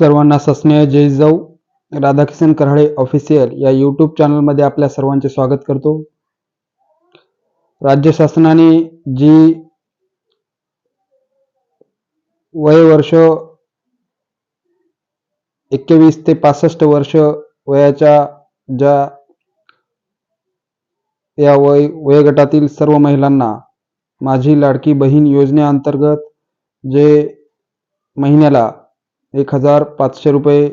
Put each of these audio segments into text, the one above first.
सर्वांना सस्नेह जय जाऊ. राधाकिशन कराळे ऑफिशियल या यूट्यूब चॅनलमध्ये आपल्या सर्वांचे स्वागत करतो. राज्य शासनाने जी वय वर्ष एकवीस ते पासष्ट वर्ष वयाच्या ज्या या वय वयोगटातील सर्व महिलांना माझी लाडकी बहीण योजनेअंतर्गत जे महिन्याला एक हजार पाचशे रुपये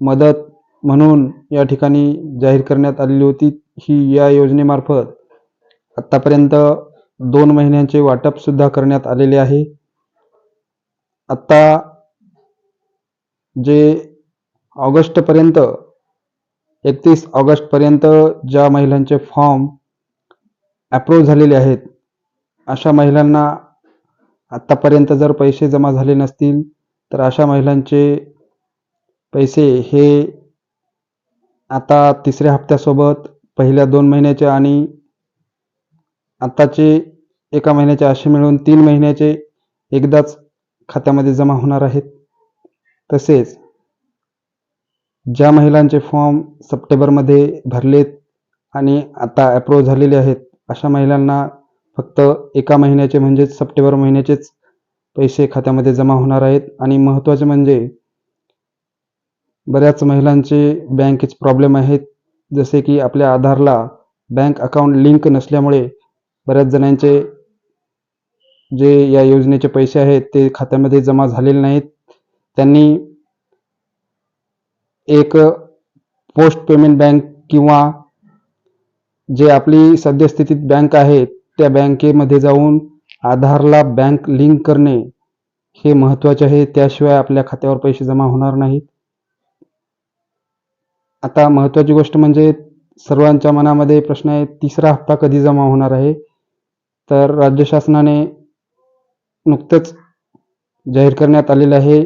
मदत म्हणून या ठिकाणी जाहीर करण्यात आलेली होती. ही या योजनेमार्फत आत्तापर्यंत दोन महिन्यांचे वाटपसुद्धा करण्यात आलेले आहे. आत्ता जे ऑगस्टपर्यंत एकतीस ऑगस्टपर्यंत ज्या महिलांचे फॉर्म अप्रूव्ह झालेले आहेत अशा महिलांना आत्तापर्यंत जर पैसे जमा झाले नसतील तर अशा महिलांचे पैसे हे आता तिसऱ्या हप्त्यासोबत पहिल्या दोन महिन्याचे आणि आत्ताचे एका महिन्याचे असे मिळून तीन महिन्याचे एकदाच खात्यामध्ये जमा होणार आहेत. तसेच ज्या महिलांचे फॉर्म सप्टेंबरमध्ये भरलेत आणि आता अप्रूव्ह झालेले आहेत अशा महिलांना फक्त एका महिन्याचे म्हणजेच सप्टेंबर महिन्याचेच पैसे खात्यामध्ये जमा होणार आहेत. आणि महत्त्वाचे म्हणजे बऱ्याच महिलांचे बँकेचे प्रॉब्लेम आहेत. जसे की आपल्या आधारला बँक अकाउंट लिंक नसल्यामुळे बऱ्याच जणांचे जे या योजनेचे पैसे आहेत ते खात्यामध्ये जमा झालेले नाहीत. त्यांनी एक पोस्ट पेमेंट बँक किंवा जे आपली सद्यस्थितीत बँक आहे त्या बँकेमध्ये जाऊन आधारला बँक लिंक करणे हे महत्त्वाचे आहे. त्याशिवाय आपल्या खात्यावर पैसे जमा होणार नाहीत. आता महत्त्वाची गोष्ट म्हणजे सर्वांच्या मनामध्ये प्रश्न आहे तिसरा हप्ता कधी जमा होणार आहे? तर राज्य शासनाने नुकतंच जाहीर करण्यात आलेलं आहे.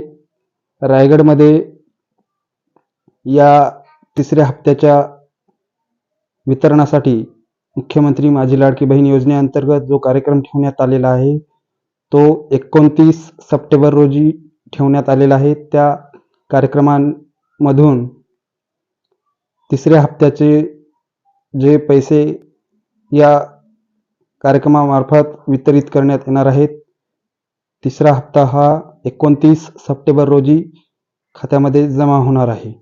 रायगडमध्ये या तिसऱ्या हप्त्याच्या वितरणासाठी मुख्यमंत्री माझी लाडकी बहीण योजनेअंतर्गत जो कार्यक्रम ठेवण्यात आलेला आहे तो एकोणतीस सप्टेंबर रोजी ठेवण्यात आलेला आहे. त्या कार्यक्रमांमधून तिसऱ्या हप्त्याचे जे पैसे या कार्यक्रमामार्फत वितरित करण्यात येणार आहेत तिसरा हप्ता हा एकोणतीस सप्टेंबर रोजी खात्यामध्ये जमा होणार आहे.